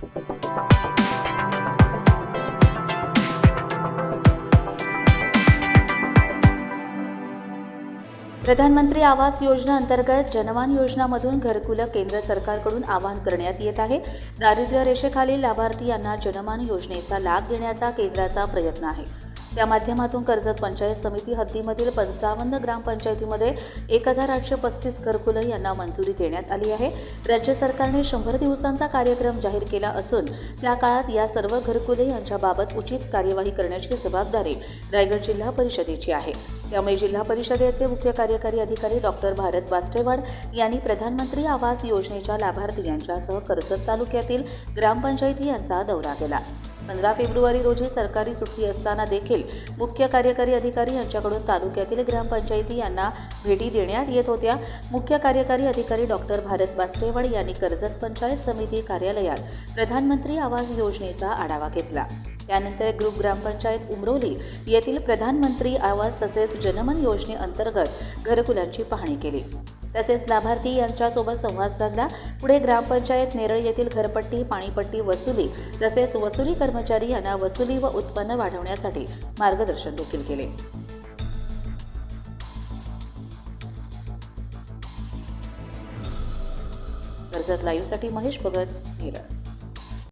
प्रधानमंत्री आवास योजना अंतर्गत जनवान योजनामधून घरकुलं केंद्र सरकारकडून आवाहन करण्यात येत आहे. दारिद्र्य रेषेखालील लाभार्थी यांना जनमान योजनेचा लाभ देण्याचा केंद्राचा प्रयत्न आहे. त्या माध्यमातून कर्जत पंचायत समिती हद्दीमधील पंचावन्न ग्रामपंचायतीमध्ये एक हजार आठशे पस्तीस घरकुलं यांना मंजुरी देण्यात आली आहे. राज्य सरकारने शंभर दिवसांचा कार्यक्रम जाहीर केला असून त्या काळात या सर्व घरकुले यांच्याबाबत उचित कार्यवाही करण्याची जबाबदारी रायगड जिल्हा परिषदेची आहे. त्यामुळे जिल्हा परिषदेचे मुख्य कार्यकारी अधिकारी डॉक्टर भारत वास्टेवाड यांनी प्रधानमंत्री आवास योजनेच्या लाभार्थी यांच्यासह कर्जत तालुक्यातील ग्रामपंचायती यांचा दौरा केला. पंधरा फेब्रुवारी रोजी सरकारी सुट्टी असताना देखील मुख्य कार्यकारी अधिकारी यांच्याकडून तालुक्यातील ग्रामपंचायती यांना भेटी देण्यात येत होत्या. मुख्य कार्यकारी अधिकारी डॉक्टर भारत बास्टेवड यांनी कर्जत पंचायत समिती कार्यालयात प्रधानमंत्री आवास योजनेचा आढावा घेतला. त्यानंतर ग्रुप ग्रामपंचायत उमरोली येथील प्रधानमंत्री आवास तसेच जनमन योजनेअंतर्गत घरकुलांची पाहणी केली. तसेच लाभार्थी यांच्यासोबत संवाद साधला. पुढे ग्रामपंचायत नेरळ येथील घरपट्टी पाणीपट्टी वसुली तसेच वसुली कर्मचारी यांना वसुली व उत्पन्न वाढवण्यासाठी मार्गदर्शन देखील केले. कर्जत लाईव्हसाठी महेश भगत नेरळ.